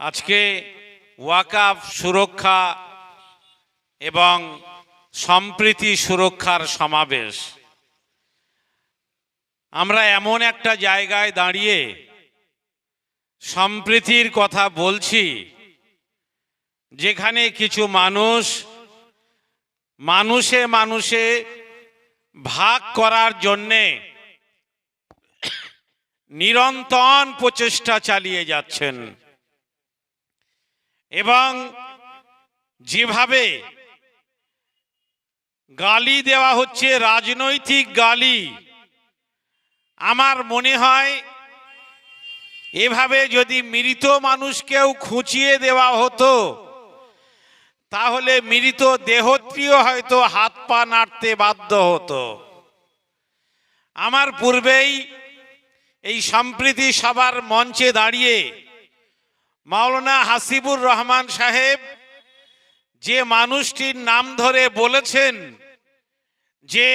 আজকে ওয়াকাফ সুরক্ষা এবং সম্প্রীতি সুরক্ষার সমাবেশ। আমরা এমন একটা জায়গায় দাঁড়িয়ে সম্প্রীতির কথা বলছি, যেখানে কিছু মানুষ মানুষে মানুষে ভাগ করার জন্যে নিরন্তন প্রচেষ্টা চালিয়ে যাচ্ছেন। এবং যেভাবে গালি দেওয়া হচ্ছে, রাজনৈতিক গালি, আমার মনে হয় এভাবে যদি মৃত মানুষকেও খুঁচিয়ে দেওয়া হতো, তাহলে মৃত দেহত্রীয় হয়তো হাত পা নাড়তে বাধ্য হতো। আমার পূর্বেই এই সম্প্রীতি সবার মঞ্চে দাঁড়িয়ে মাওলানা হাসিবুর রহমান সাহেব, যে মানুষটির নাম ধরে বলেছেন যে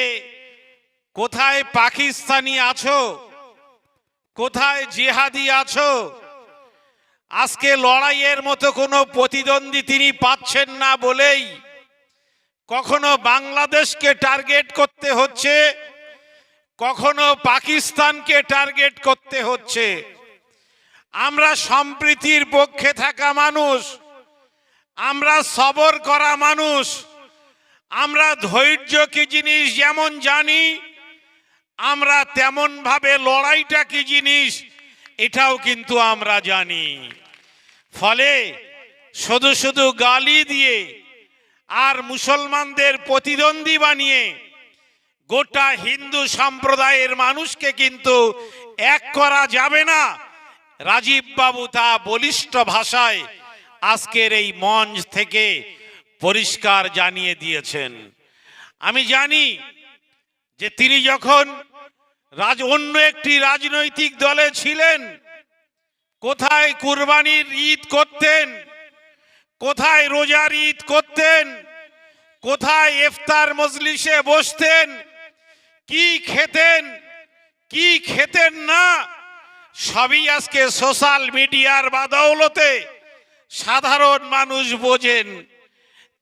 কোথায় পাকিস্তানি আছো, কোথায় জিহাদি আছো, আজকে লড়াইয়ের মতো কোনো প্রতিদ্বন্দ্বী তিনি পাচ্ছেন না বলেই কখনো বাংলাদেশকে টার্গেট করতে হচ্ছে, কখনো পাকিস্তানকে টার্গেট করতে হচ্ছে। আমরা সম্প্রীতির পক্ষে থাকা মানুষ। আমরা সবর করা মানুষ। আমরা ধৈর্য কি জিনিস যেমন জানি, আমরা তেমন ভাবে লড়াইটা কি জিনিস, এটাও কিন্তু আমরা জানি। ফলে শুধু শুধু গালি দিয়ে আর মুসলমানদের প্রতিদ্বন্দ্বী বানিয়ে গোটা হিন্দু সম্প্রদায়ের মানুষকে কিন্তু এক করা যাবে না। রাজীব বাবু তা বলিষ্ঠ ভাষায় আজকের এই মঞ্চ থেকে পরিষ্কার জানিয়ে দিয়েছেন। আমি জানি যে তিনি যখন রাজ, অন্য একটি রাজনৈতিক দলে ছিলেন, কোথায় কুরবানির ঈদ করতেন, কোথায় রোজার ঈদ করতেন, কোথায় ইফতার মজলিসে বসতেন, কি খেতেন কি খেতেন না সবই আজকে সোশ্যাল মিডিয়ার বাদৌলতে সাধারণ মানুষ বোঝেন,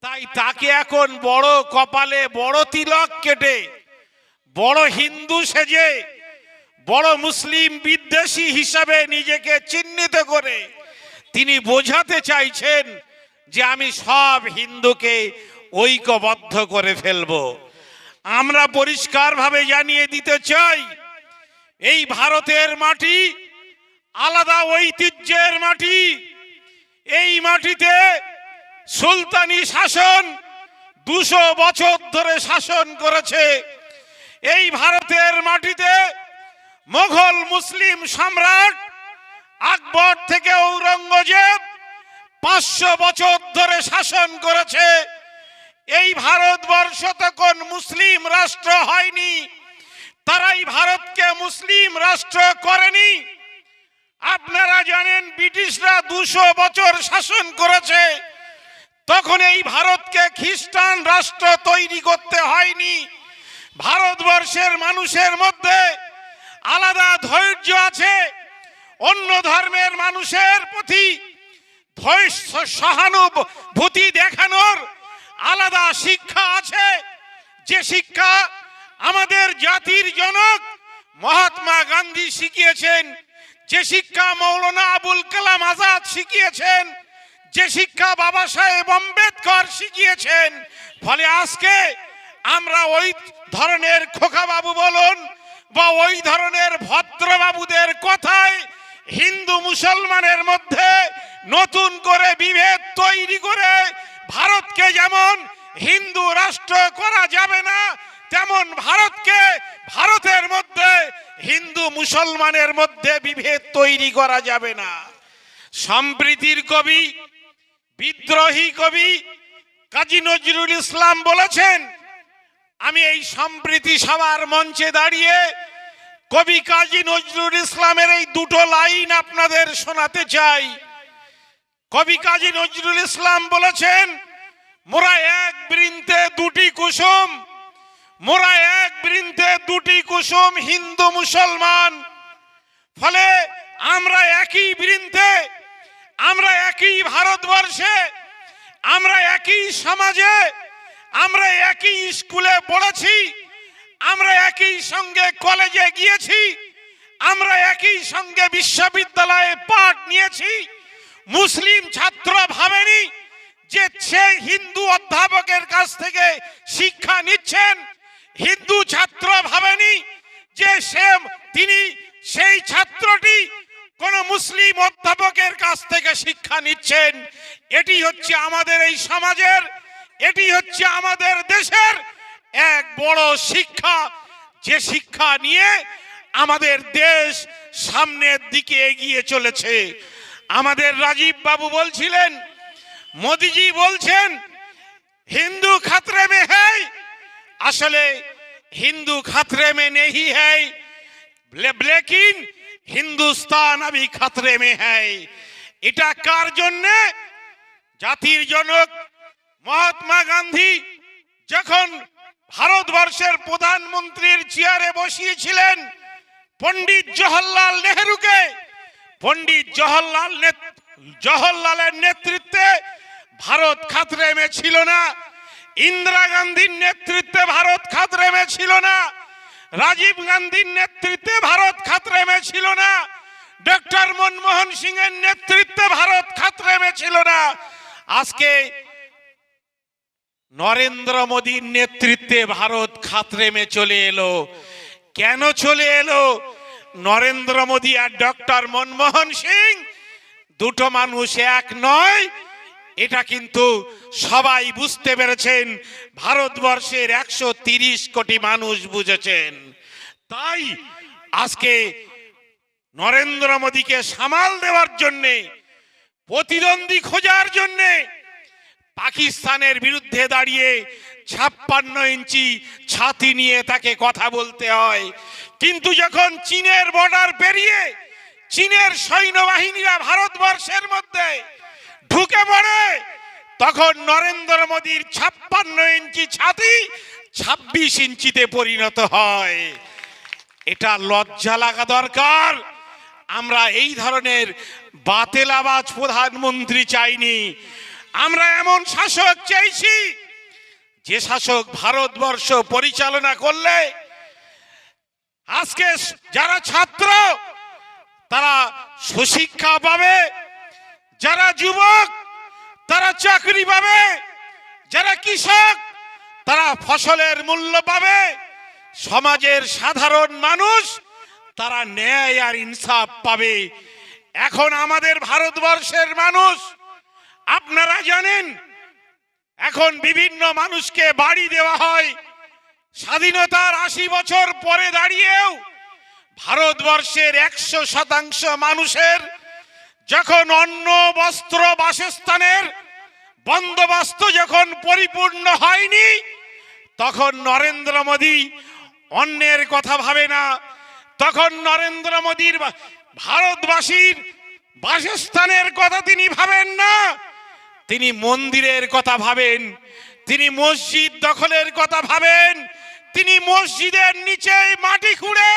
তাই তাকে এখন বড় কপালে বড় তিলক কেটে, বড় হিন্দু সেজে, বড় মুসলিম বিদ্বেষী হিসাবে নিজেকে চিহ্নিত করে তিনি বোঝাতে চাইছেন যে আমি সব হিন্দুকে ঐক্যবদ্ধ করে ফেলব। আমরা পরিষ্কারভাবে জানিয়ে দিতে চাই এই ভারতের মাটি আলাদা ঐতিহ্যের মাটি। এই মাটিতে সুলতানি শাসন দুশো বছর ধরে শাসন করেছে। এই ভারতের মাটিতে মোঘল মুসলিম সম্রাট আকবর থেকে ঔরঙ্গজেব পাঁচশো বছর ধরে শাসন করেছে। এই ভারতবর্ষ তখন মুসলিম রাষ্ট্র হয়নি। তারাই ভারতকে মুসলিম রাষ্ট্র করেনি। আপনারা জানেন, ব্রিটিশরা দুশো বছর শাসন করেছে। তখন এই ভারতকে খ্রিস্টান রাষ্ট্র তৈরি করতে হয়নি। ভারতবর্ষের মানুষের মধ্যে আলাদা ধৈর্য আছে। অন্য ধর্মের মানুষের প্রতি সহানুভূতি দেখানোর আলাদা শিক্ষা আছে। যে শিক্ষা আমাদের জাতির জনক মহাত্মা গান্ধী শিখিয়েছেন, যে শিক্ষা মৌলানা আবুল কালাম আজাদ শিখিয়েছেন, যে শিক্ষা বাবা সাহেব আম্বেদকর শিখিয়েছেন, ফলে আজকে আমরা ওই ধরনের খোকা বাবু বলুন বা ওই ধরনের ভদ্রবাবুদের কথায় হিন্দু মুসলমানের মধ্যে নতুন করে বিভেদ তৈরি করে ভারতকে যেমন হিন্দু রাষ্ট্র করা যাবে না তেমন ভারতকে ভারতের মধ্যে হিন্দু মুসলমানের মধ্যে বিভেদ তৈরি করা যাবে না। সম্প্রীতির কবি, বিদ্রোহী কবি কাজী নজরুল ইসলাম বলেছেন, আমি এই সম্প্রীতি সভার মঞ্চে দাঁড়িয়ে কবি কাজী নজরুল ইসলামের এই দুটো লাইন আপনাদের শোনাতে চাই। কবি কাজী নজরুল ইসলাম বলেছেন, মোরা এক বৃন্তে দুটি কুসুম মোরা এক বৃন্তে দুটি কুসুম হিন্দু মুসলমান। ফলে আমরা একই বৃন্তে আমরা একই ভারতবর্ষে, আমরা একই সমাজে, আমরা একই স্কুলে পড়েছি, আমরা একই সঙ্গে কলেজে গিয়েছি, আমরা একই সঙ্গে বিশ্ববিদ্যালয়ে পাঠ নিয়েছি। মুসলিম ছাত্র ভাবেনি যে সে হিন্দু অধ্যাপকের কাছ থেকে শিক্ষা নিচ্ছেন হিন্দু ছাত্র ভাবেনি যে সে তিনি সেই ছাত্রটি কোন মুসলিম অধ্যাপকের কাছ থেকে শিক্ষা নিচ্ছেন। এটি হচ্ছে আমাদের এই সমাজের, এটি হচ্ছে আমাদের দেশের এক বড় শিক্ষা। যে শিক্ষা নিয়ে আমাদের দেশ সামনের দিকে এগিয়ে চলেছে। আমাদের রাজীব বাবু বলছিলেন, মোদিজি বলছেন, হিন্দু খাতরে মে হ্যায় আসলে হিন্দু খাতরে মে নেই হ্যায় लेकिन হিন্দুস্তান আমি খাতরে মে হ্যায় এটা কার জন্য জাতির জনক মহাত্মা গান্ধী যখন ভারতবর্ষের প্রধানমন্ত্রীর চেয়ারে বসিয়েছিলেন পণ্ডিত জওহরলাল নেহরুকে পণ্ডিত জওহরলাল নেত- জওহরলালের নেতৃত্বে ভারত খাতরে মে ছিল না ইন্দিরা গান্ধীর নেতৃত্বে ভারত খাতরে মে ছিল না রাজীব গান্ধীর নেতৃত্বে ভারত খাতরে মে ছিল না। ডক্টর মনমোহন সিং এর নেতৃত্বে ভারত খাতরে মে ছিল না। আজকে নরেন্দ্র মোদীর নেতৃত্বে ভারত খাতরে মে চলে এলো। কেন চলে এলো? নরেন্দ্র মোদী আর ডক্টর মনমোহন সিং দুটো মানুষ এক নয়। এটা কিন্তু সবাই বুঝতে পেরেছেন, ভারতবর্ষের একশো তিরিশ কোটি মানুষ বুঝেছেন। তাই আজকে নরেন্দ্র মোদীকে সামাল দেওয়ার জন্যে, প্রতিদ্বন্দ্বী খোঁজার জন্যে পাকিস্তানের বিরুদ্ধে দাঁড়িয়ে ছাপ্পান্ন ইঞ্চি ছাতি নিয়ে তাকে কথা বলতে হয়। কিন্তু যখন চীনের বর্ডার পেরিয়ে চীনের সৈন্যবাহিনীরা ভারতবর্ষের মধ্যে ঢুকে পড়ে। তখন নরেন্দ্র মোদীর ছাপ্পান্ন ইঞ্চি ছাতি ছাব্বিশ ইঞ্চিতে পরিণত হয়। এটা লজ্জা লাগা দরকার। আমরা এই ধরনের বাতেলাবাজ প্রধানমন্ত্রী চাইনি। আমরা এমন শাসক চাইছি, যে শাসক ভারতবর্ষ পরিচালনা করলে আজকে যারা ছাত্র, তারা সুশিক্ষা পাবে যারা যুবক, তারা চাকরি পাবে। যারা কৃষক, তারা ফসলের মূল্য পাবে। সমাজের সাধারণ মানুষ, তারা ন্যায় আর ইনসাফ পাবে। এখন আমাদের ভারতবর্ষের মানুষ, আপনারা জানেন, এখন বিভিন্ন মানুষকে বাড়ি দেওয়া হয়। স্বাধীনতার আশি বছর পরে দাঁড়িয়েও ভারতবর্ষের একশো শতাংশ মানুষের যখন অন্ন বস্ত্র বাসস্থানের বন্দোবস্ত যখন পরিপূর্ণ হয়নি, তখন নরেন্দ্র মোদী অন্যের কথা ভাবে না। তখন নরেন্দ্র মোদীর ভারতবাসীর বাসস্থানের কথা তিনি ভাবেন না। তিনি মন্দিরের কথা ভাবেন, তিনি মসজিদ দখলের কথা ভাবেন, তিনি মসজিদের নিচে মাটি খুঁড়ে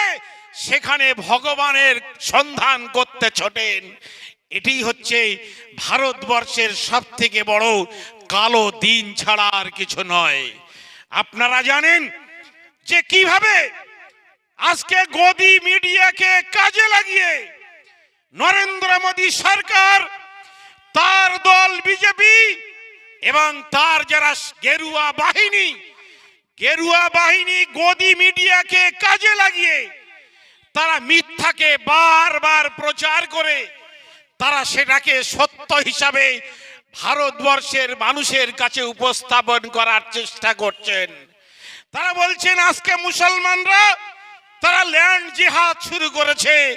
সেখানে ভগবানের সন্ধান করতে ছোটেন। এটি হচ্ছে ভারতবর্ষের সব থেকে বড় কালো দিন ছাড়া আর কিছু নয়। আপনারা জানেন যে কীভাবে আজকে গদি মিডিয়াকে কাজে লাগিয়ে নরেন্দ্র মোদী সরকার, তার দল বিজেপি এবং তার যারা গেরুয়া বাহিনী গেরুয়া বাহিনী গদি মিডিয়াকে কাজে লাগিয়ে তারা মিথ্যাকে বারবার প্রচার করে তারা সেটাকে সত্য হিসাবে ভারতবর্ষের মানুষের কাছে উপস্থাপন করার চেষ্টা করছেন। তারা বলছেন, আজকে মুসলমানরা, তারা ল্যান্ড জিহাদ শুরু করেছে।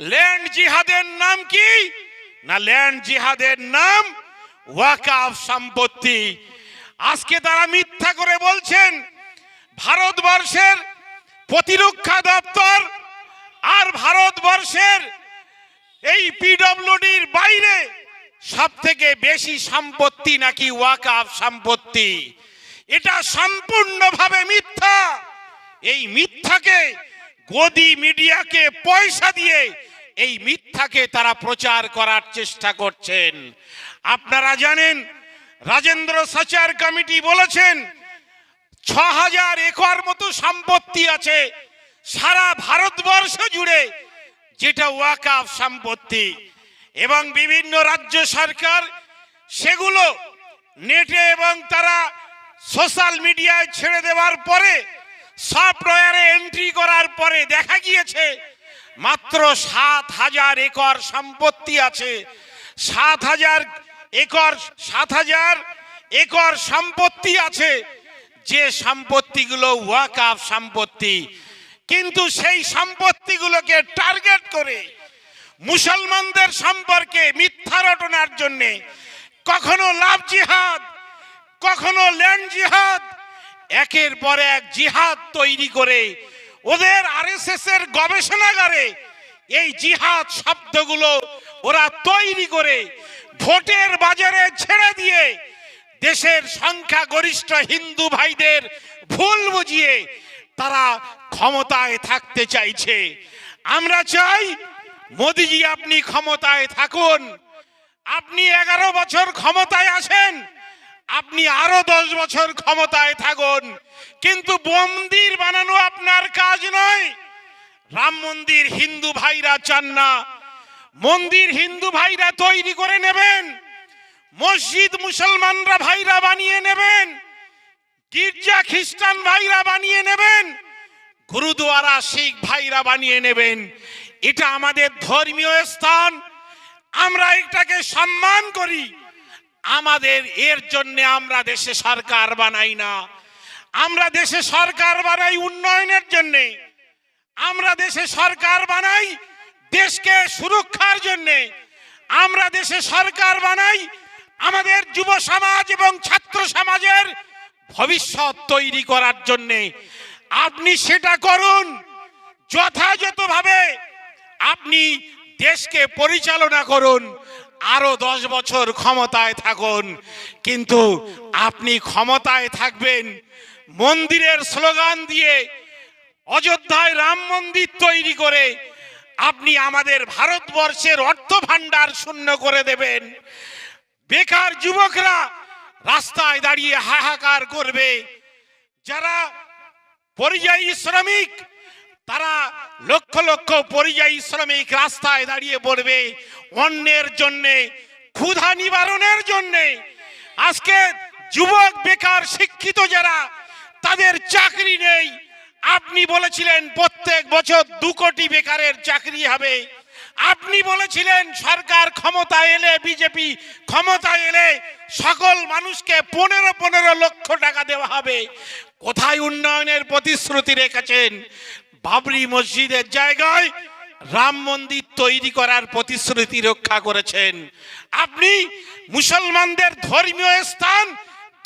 ল্যান্ড জিহাদের নাম কি? না, ল্যান্ড জিহাদের নাম ওয়াকাফ সম্পত্তি। আজকে তারা মিথ্যা করে বলছেন, ভারতবর্ষের প্রতিরক্ষা দপ্তর আর ভারতবর্ষের এই পিডব্লিউডির বাইরে সব থেকে বেশি সম্পত্তি নাকি ওয়াকাফ সম্পত্তি? এটা সম্পূর্ণভাবে মিথ্যা। এই মিথ্যাকে গদি মিডিয়াকে পয়সা দিয়ে এই মিথ্যাকে তারা প্রচার করার চেষ্টা করছেন। আপনারা জানেন, রাজেন্দ্র সাচার কমিটি বলেছেন ছ হাজার একর মতো সম্পত্তি আছে, সারা ভারতবর্ষ জুড়ে যেটা ওয়াকাফ সম্পত্তি। এবং বিভিন্ন রাজ্য সরকার সেগুলো নেটে এবং তারা সোশ্যাল মিডিয়ায় ছেড়ে দেওয়ার পরে, সফটওয়্যারে এন্ট্রি করার পরে দেখা গিয়েছে, মাত্র সাত হাজার একর সম্পত্তি আছে। সাত হাজার একর, সাত হাজার একর সম্পত্তি আছে। যে সম্পত্তিগুলো ওয়াকাফ সম্পত্তি কিন্তু সেই সম্পত্তিগুলোকে টার্গেট করে মুসলমানদের সম্পর্কে মিথ্যা রটনার জন্য কখনো লাভ জিহাদ, কখনো ল্যান্ড জিহাদ, একের পর এক জিহাদ তৈরি করে ওদের আরএসএস এর গবেষণাগারে এই জিহাদ শব্দগুলো ওরা তৈরি করে ভোটের বাজারে ছেড়ে দিয়ে দেশের সংখ্যাগরিষ্ঠ হিন্দু ভাইদের ভুল বুঝিয়ে তারা ক্ষমতায় থাকতে চাইছে। আমরা চাই, মোদিজি আপনি ক্ষমতায় থাকুন। আপনি এগারো বছর ক্ষমতায় আসেন আপনি আরও দশ বছর ক্ষমতায় থাকুন। কিন্তু মন্দির বানানো আপনার কাজ নয়। রাম মন্দির হিন্দু ভাইরা চান না। মন্দির হিন্দু ভাইরা তৈরি করে নেবেন। মসজিদ মুসলমানরা ভাইরা বানিয়ে নেবেন। গির্জা খ্রিস্টান ভাইরা বানিয়ে নেবেন, গুরুদুয়ারা শিখ ভাইরা বানিয়ে নেবেন। এটা আমাদের ধর্মীয় স্থান, আমরা এটাকে সম্মান করি। আমাদের এর জন্য আমরা দেশে সরকার বানাই না। আমরা দেশে সরকার বানাই উন্নয়নের জন্যে। আমরা দেশে সরকার বানাই দেশকে সুরক্ষার জন্য। আমরা দেশে সরকার বানাই আমাদের যুব সমাজ এবং ছাত্র সমাজের ভবিষ্যৎ তৈরি করার জন্য। আপনি সেটা করুন যথাযথভাবে। আপনি দেশকে পরিচালনা করুন, আরও দশ বছর ক্ষমতায় থাকুন। কিন্তু আপনি ক্ষমতায় থাকবেন, মন্দিরের স্লোগান দিয়ে অযোধ্যায় রাম মন্দির তৈরি করে আপনি আমাদের ভারতবর্ষের অর্থ ভাণ্ডার শূন্য করে দেবেন। বেকার যুবকরা রাস্তায় দাঁড়িয়ে হাহাকার করবে। যারা পরিযায়ী শ্রমিক, তারা লক্ষ লক্ষ পরিযায়ী শ্রমিক রাস্তায় দাঁড়িয়ে পড়বে। অন্যের জন্যে, ক্ষুধা নিবারণের জন্যে। আজকে যুবক, বেকার, শিক্ষিত যারা, তাদের চাকরি নেই। আপনি বলেছিলেন, প্রত্যেক বছর দু কোটি বেকারের চাকরি হবে। আপনি বলেছিলেন সরকার ক্ষমতা এলে, বিজেপি ক্ষমতা এলে সকল মানুষকে পনেরো পনেরো লক্ষ টাকা দেওয়া হবে। কোথায় উন্নয়নের প্রতিশ্রুতি রেখেছেন? বাবরি মসজিদের জায়গায় রাম মন্দির তৈরি করার প্রতিশ্রুতি রক্ষা করেছেন। আপনি মুসলমানদের ধর্মীয় স্থান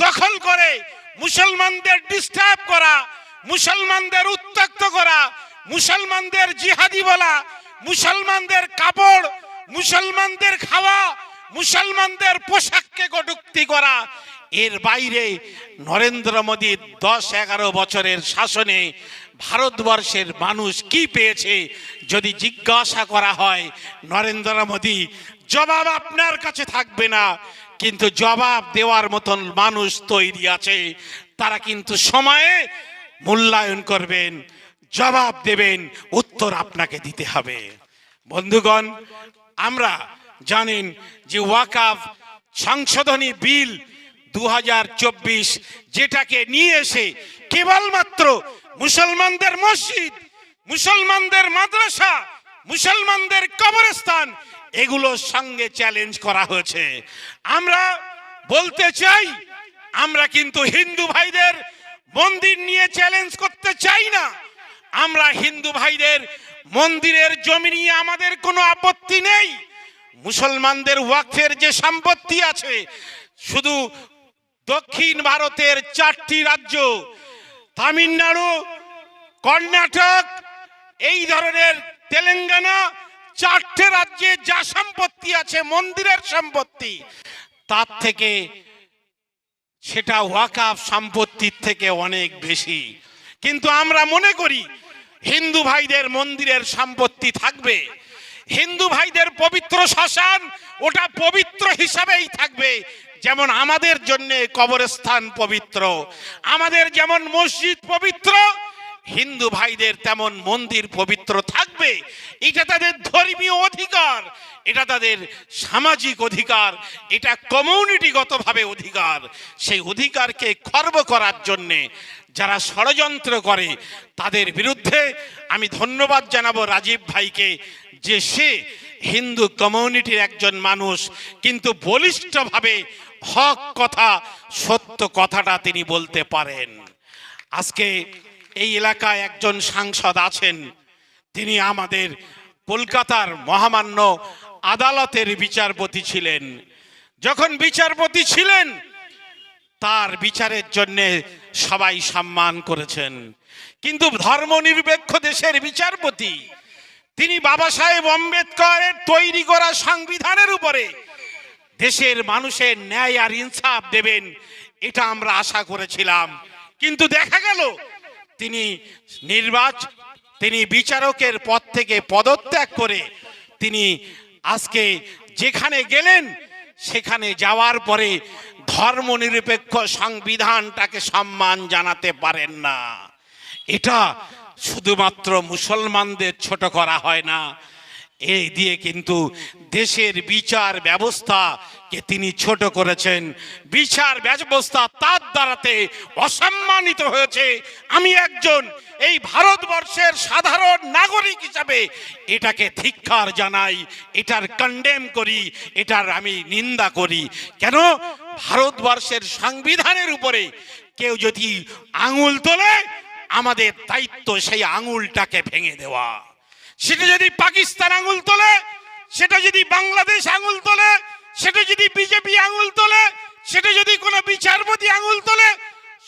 দখল করে, মুসলমানদের ডিস্টার্ব করা, মুসলমানদের উত্তক্ত করা, মুসলমানদের জিহাদি বলা মুসলমানদের কাপড়, মুসলমানদের খাওয়া, মুসলমানদের পোশাককে কটুক্তি করা। এর বাইরে নরেন্দ্র মোদীর দশ এগারো বছরের শাসনে ভারতবর্ষের মানুষ কি পেয়েছে যদি জিজ্ঞাসা করা হয়? নরেন্দ্র মোদী, জবাব আপনার কাছে থাকবে না। কিন্তু জবাব দেওয়ার মতন মানুষ তৈরি আছে। তারা কিন্তু সময়ে মূল্যায়ন করবেন। জবাব দেবেন, উত্তর আপনাকে দিতে হবে। বন্ধুগণ, আমরা জানেন যে ওয়াকাফ সংশোধনী বিল দু হাজার চব্বিশ যেটাকে নিয়ে এসে কেবলমাত্র মুসলমানদের মসজিদ, মুসলমানদের মাদ্রাসা, মুসলমানদের কবরস্থান এগুলোর সঙ্গে চ্যালেঞ্জ করা হয়েছে। আমরা বলতে চাই, আমরা কিন্তু হিন্দু ভাইদের মন্দির নিয়ে চ্যালেঞ্জ করতে চাই না। আমরা হিন্দু ভাইদের মন্দিরের জমি নিয়ে আমাদের কোনো আপত্তি নেই। মুসলমানদের ওয়াকফের যে সম্পত্তি আছে, শুধু দক্ষিণ ভারতের চারটি রাজ্য, তামিলনাড়ু, কর্ণাটক, এই ধরনের তেলেঙ্গানা, চারটে রাজ্যে যা সম্পত্তি আছে, মন্দিরের সম্পত্তি, তার থেকে সেটা ওয়াকাফ সম্পত্তির থেকে অনেক বেশি। কিন্তু আমরা মনে করি হিন্দু ভাইদের মন্দিরের সম্পত্তি থাকবে। হিন্দু ভাইদের পবিত্র শ্মশান, ওটা পবিত্র হিসাবেই থাকবে। যেমন আমাদের জন্য কবরস্থান পবিত্র, আমাদের যেমন মসজিদ পবিত্র, হিন্দু ভাইদের তেমন মন্দির পবিত্র থাকবে। এটা তাদের ধর্মীয় অধিকার, এটা তাদের সামাজিক অধিকার, এটা কমিউনিটিগতভাবে অধিকার। সেই অধিকারকে খর্ব করার জন্যে যারা ষড়যন্ত্র করে, তাদের বিরুদ্ধে আমি ধন্যবাদ জানাব রাজীব ভাইকে যে সে হিন্দু কমিউনিটির একজন মানুষ, কিন্তু বলিষ্ঠভাবে হক কথা, সত্য কথাটা তিনি বলতে পারেন। আজকে এই এলাকায় একজন সাংসদ আছেন, তিনি আমাদের কলকাতার মহামান্য আদালতের বিচারপতি ছিলেন। যখন বিচারপতি ছিলেন, তার বিচারের জন্য সবাই সম্মান করেছেন। কিন্তু ধর্মনিরপেক্ষ দেশের বিচারপতি, তিনি বাবা সাহেব আম্বেদকরের তৈরি করা সংবিধানের উপরে দেশের মানুষের ন্যায় আর ইনসাফ দেবেন, এটা আমরা আশা করেছিলাম। কিন্তু দেখা গেল, তিনি নির্বাচ, তিনি বিচারকের পদ থেকে পদত্যাগ করে তিনি আজকে যেখানে গেলেন সেখানে যাওয়ার পরে ধর্মনিরপেক্ষ সংবিধানটাকে সম্মান জানাতে পারেন না। এটা শুধুমাত্র মুসলমানদের ছোট করা হয় না এই দিয়ে কিন্তু দেশের বিচার ব্যবস্থাকে তিনি ছোট করেছেন। বিচার ব্যবস্থা তার দ্বারাতে অসম্মানিত হয়েছে। আমি একজন এই ভারতবর্ষের সাধারণ নাগরিক হিসাবে এটাকে ধিক্কার জানাই, এটার কন্ডেম করি, এটার আমি নিন্দা করি। কেন? ভারতবর্ষের সংবিধানের উপরে কেউ যদি আঙুল তোলে, আমাদের দায়িত্ব সেই আঙুলটাকে ভেঙে দেওয়া। সেটা যদি পাকিস্তান আঙুল তোলে, সেটা যদি বাংলাদেশ আঙুল তোলে, সেটা যদি বিজেপি আঙুল তোলে, সেটা যদি কোনো বিচারপতি আঙুল তোলে,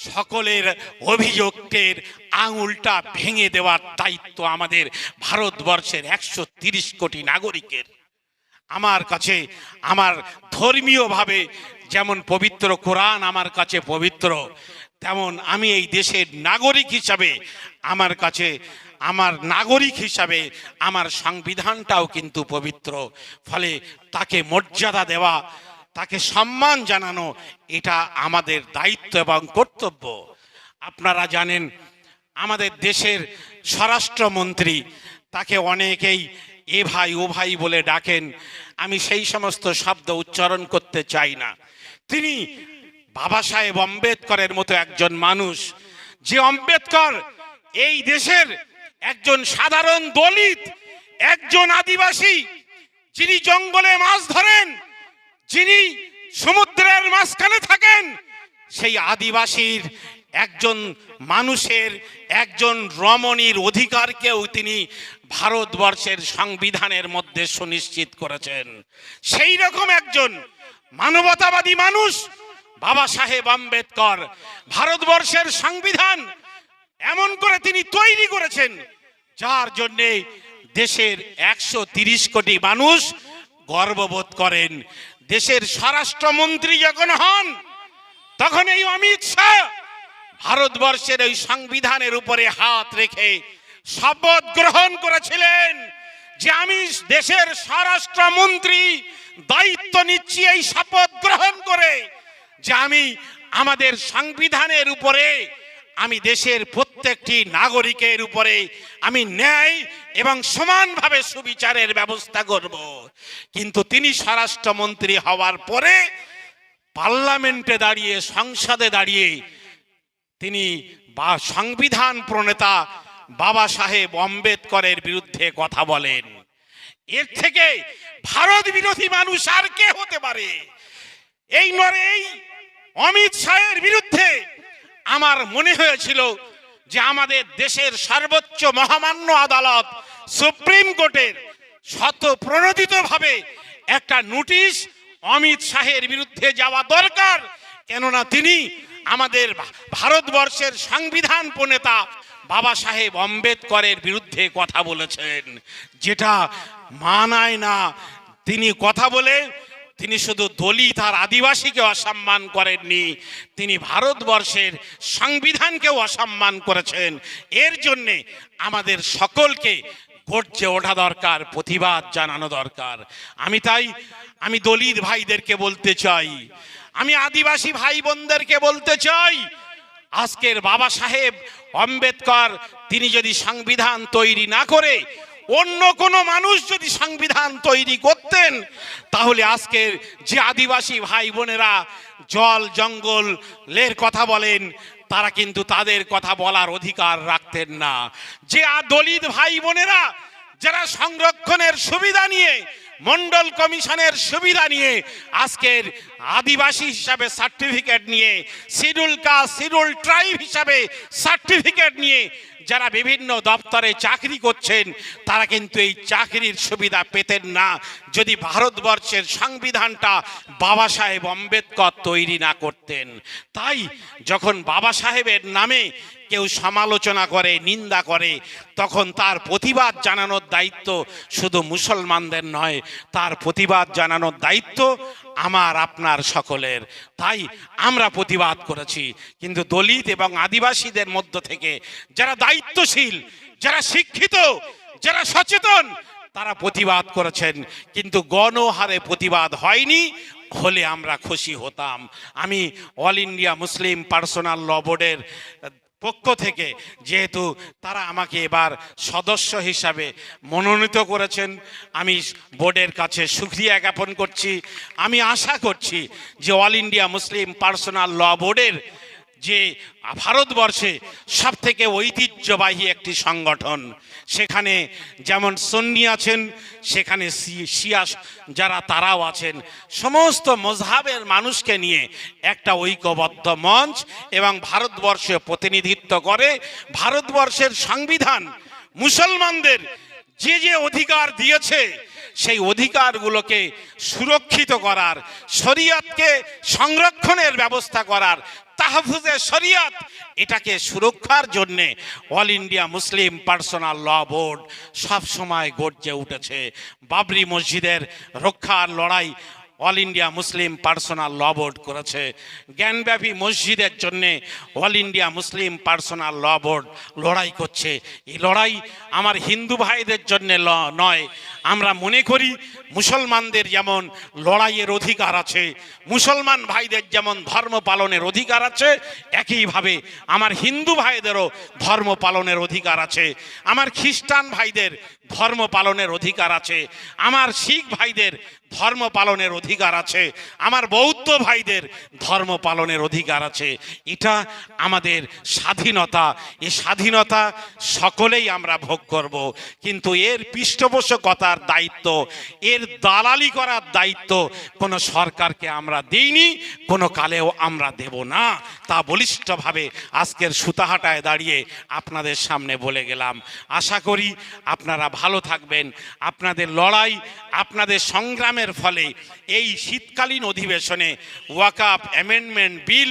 সকলের অভিযোগের আঙুলটা ভেঙে দেওয়ার দায়িত্ব আমাদের ভারতবর্ষের একশো তিরিশ কোটি নাগরিকের। আমার কাছে, আমার ধর্মীয়ভাবে যেমন পবিত্র কোরআন আমার কাছে পবিত্র, তেমন আমি এই দেশের নাগরিক হিসাবে আমার কাছে আমার নাগরিক হিসাবে আমার সংবিধানটাও কিন্তু পবিত্র। ফলে তাকে মর্যাদা দেওয়া, তাকে সম্মান জানানো, এটা আমাদের দায়িত্ব এবং কর্তব্য। আপনারা জানেন, আমাদের দেশের স্বরাষ্ট্রমন্ত্রী তাকে অনেকেই এ ভাই, ও ভাই বলে ডাকেন। আমি সেই সমস্ত শব্দ উচ্চারণ করতে চাই না। তিনি বাবা সাহেব আম্বেদকরের মতো একজন মানুষ। যে আম্বেদকর এই দেশের একজন সাধারণ দলিত, একজন আদিবাসী, যিনি জঙ্গলে মাছ ধরেন, যিনি সমুদ্রের মাঝখানে থাকেন, সেই আদিবাসীর একজন মানুষের, একজন রমণীর অধিকারকেও তিনি ভারতবর্ষের সংবিধানের মধ্যে সুনিশ্চিত করেছেন। সেই রকম একজন মানবতাবাদী মানুষ, বাবা সাহেব আম্বেদকর, ভারতবর্ষের সংবিধান এমন করে তিনি তৈরি করেছেন যার জন্যে দেশের একশো কোটি মানুষ গর্ববোধ করেন। দেশের স্বরাষ্ট্রমন্ত্রী যখন হন, তখন এই অমিত শাহ ভারতবর্ষের ওই সংবিধানের উপরে হাত রেখে শপথ গ্রহণ করেছিলেন যে আমি দেশের স্বরাষ্ট্রমন্ত্রী দায়িত্ব নিচ্ছি এই শপথ গ্রহণ করে, যে আমি আমাদের সংবিধানের উপরে আমি দেশের প্রত্যেকটি নাগরিকের উপরে আমি ন্যায় এবং সমানভাবে সুবিচারের ব্যবস্থা করব। কিন্তু তিনি স্বরাষ্ট্রমন্ত্রী হওয়ার পরে পার্লামেন্টে দাঁড়িয়ে, সংসদে দাঁড়িয়ে তিনি বা সংবিধান প্রণেতা বাবা সাহেব আম্বেদকরের বিরুদ্ধে কথা বলেন। এর থেকে ভারত বিরোধী মানুষ আর কে হতে পারে? এই নরে এই অমিত শাহের বিরুদ্ধে আমার মনে হয়েছিল যে আমাদের দেশের সর্বোচ্চ মহামান্য আদালত সুপ্রিম কোর্টের শত প্রণোদিতভাবে একটা নোটিশ অমিত শাহের বিরুদ্ধে যাওয়া দরকার। কেননা তিনি আমাদের ভারতবর্ষের সংবিধান প্রণেতা বাবা সাহেব আম্বেদকরের বিরুদ্ধে কথা বলেছেন। যেটা মানায় না। তিনি কথা বলে তিনি শুধু দলিত আর আদিবাসীকে অসম্মান করেননি, তিনি ভারতবর্ষের সংবিধানকেও অসম্মান করেছেন। এর জন্যে আমাদের সকলকে গর্জে ওঠা দরকার, প্রতিবাদ জানানো দরকার। আমি তাই আমি দলিত ভাইদেরকে বলতে চাই, আমি আদিবাসী ভাই বোনদেরকে বলতে চাই, আজকের বাবা সাহেব আম্বেদকর, তিনি যদি সংবিধান তৈরি না করে অন্য কোনো মানুষ যদি সংবিধান তৈরি করতেন, তাহলে আজকের যে আদিবাসী ভাই বোনেরা জল জঙ্গলের কথা বলেন, তারা কিন্তু তাদের কথা বলার অধিকার রাখতেন না। যে দলিত ভাই বোনেরা যারা সংরক্ষণের সুবিধা নিয়ে, মন্ডল কমিশনের সুবিধা নিয়ে আজকের আদিবাসী হিসাবে সার্টিফিকেট নিয়ে শিডিউল কাস্ট শিডিউল ট্রাইব হিসাবে সার্টিফিকেট নিয়ে যারা বিভিন্ন দপ্তরে চাকরি করছেন, তারা কিন্তু এই চাকরির সুবিধা পেতেন না। যদি ভারতবর্ষের সংবিধানটা বাবা সাহেব আম্বেদকর তৈরি না করতেন, তাই যখন বাবা সাহেবের নামে কেউ সমালোচনা করে, নিন্দা করে, তখন তার প্রতিবাদ জানানোর দায়িত্ব শুধু মুসলমানদের নয়, তার প্রতিবাদ জানানোর দায়িত্ব আমার আপনার সকলের। তাই আমরা প্রতিবাদ করেছি। কিন্তু দলিত এবং আদিবাসীদের মধ্য থেকে যারা দায়িত্বশীল, যারা শিক্ষিত, যারা সচেতন, তারা প্রতিবাদ করেছেন। কিন্তু গণহারে প্রতিবাদ হয়নি, হলে আমরা খুশি হতাম। আমি all India Muslim personal law বোর্ডের পক্ষ থেকে যেহেতু তারা আমাকে এবার সদস্য হিসাবে মনোনীত করেছেন, আমি বোর্ডের কাছে সুক্রিয়া জ্ঞাপন করছি। আমি আশা করছি যে all India Muslim personal law বোর্ডের যে ভারতবর্ষে সব থেকে ঐতিহ্যবাহী একটি সংগঠন, সেখানে যেমন সন্নি আছেন, সেখানে শি- শিয়া যারা তারাও আছেন, সমস্ত মজহাবের মানুষকে নিয়ে একটা ঐক্যবদ্ধ মঞ্চ এবং ভারতবর্ষে প্রতিনিধিত্ব করে ভারতবর্ষের সংবিধান মুসলমানদের যে যে অধিকার দিয়েছে, সেই অধিকারগুলোকে সুরক্ষিত করার, শরিয়তকে সংরক্ষণের ব্যবস্থা করার তাহফুজে শরিয়ত, এটাকে সুরক্ষার জন্যে all India Muslim personal law board সবসময় গর্জে উঠেছে। বাবরি মসজিদের রক্ষার লড়াই all India Muslim personal law board করেছে। জ্ঞানব্যাপী মসজিদের জন্যে all India Muslim personal law board লড়াই করছে। এই লড়াই আমার হিন্দু ভাইদের জন্য নয়। আমরা মনে করি মুসলমানদের যেমন লড়াইয়ের অধিকার আছে, মুসলমান ভাইদের যেমন ধর্ম পালনের অধিকার আছে, একইভাবে আমার হিন্দু ভাইদেরও ধর্ম পালনের অধিকার আছে। আমার খ্রিস্টান ভাইদের ধর্ম পালনের অধিকার আছে। আমার শিখ ভাইদের ধর্ম পালনের অধিকার আছে। আমার বৌদ্ধ ভাইদের ধর্ম পালনের অধিকার আছে। এটা আমাদের স্বাধীনতা। এই স্বাধীনতা সকলেই আমরা ভোগ করব। কিন্তু এর পৃষ্ঠপোষকতার দায়িত্ব, এর দালালি করার দায়িত্ব কোনো সরকারকে আমরা দিইনি, কোনো কালেও আমরা দেব না। তা বলিষ্ঠভাবে আজকের সুতাহাটায় দাঁড়িয়ে আপনাদের সামনে বলে গেলাম। আশা করি আপনারা ভালো থাকবেন। আপনাদের লড়াই, আপনাদের সংগ্রামের ফলে এই শীতকালীন অধিবেশনে ওয়াকাপ অ্যামেন্ডমেন্ট বিল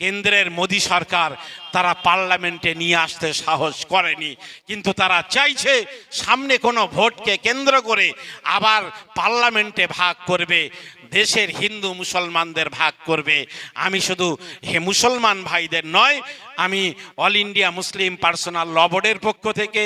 কেন্দ্রের মোদী সরকার তারা পার্লামেন্টে নিয়ে আসতে সাহস করেনি। কিন্তু তারা চাইছে সামনে কোনো ভোটকে কেন্দ্র করে আবার পার্লামেন্টে ভাগ করবে, দেশের হিন্দু মুসলমানদের ভাগ করবে। আমি শুধু হে মুসলমান ভাইদের নয় আমি all India Muslim personal law বোর্ডের পক্ষ থেকে,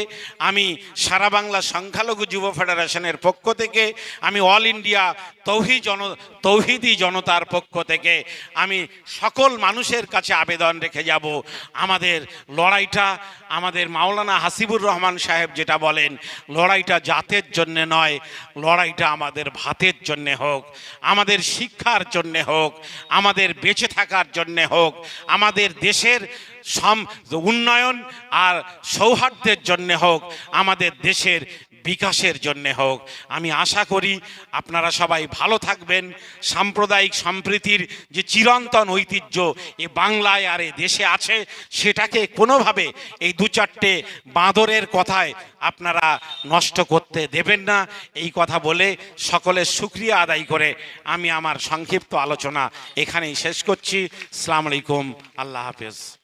আমি সারা বাংলা সংখ্যালঘু যুব ফেডারেশনের পক্ষ থেকে, আমি অল ইন্ডিয়া তৌহি জন, তৌহিদি জনতার পক্ষ থেকে, আমি সকল মানুষের কাছে আবেদন রেখে যাব। আমাদের লড়াইটা, আমাদের মাওলানা হাসিবুর রহমান সাহেব যেটা বলেন, লড়াইটা জাতের জন্যে নয়, লড়াইটা আমাদের ভাতের জন্যে হোক, আমাদের শিক্ষার জন্যে হোক, আমাদের বেঁচে থাকার জন্যে হোক, আমাদের দেশের সম উন্নয়ন আর সৌহার্দ্যের জন্যে হোক, আমাদের দেশের বিকাশের জন্য হোক। আমি আশা করি আপনারা সবাই ভালো থাকবেন। সাম্প্রদায়িক সম্প্রীতির যে চিরন্তন ঐতিহ্য এ বাংলায় আর এ দেশে আছে, সেটাকে কোনোভাবে এই দু চারটে বাঁদরের কথায় আপনারা নষ্ট করতে দেবেন না। এই কথা বলে সকলের সুক্রিয়া আদায় করে আমি আমার সংক্ষিপ্ত আলোচনা এখানেই শেষ করছি। সালাম আলাইকুম। আল্লাহ হাফেজ।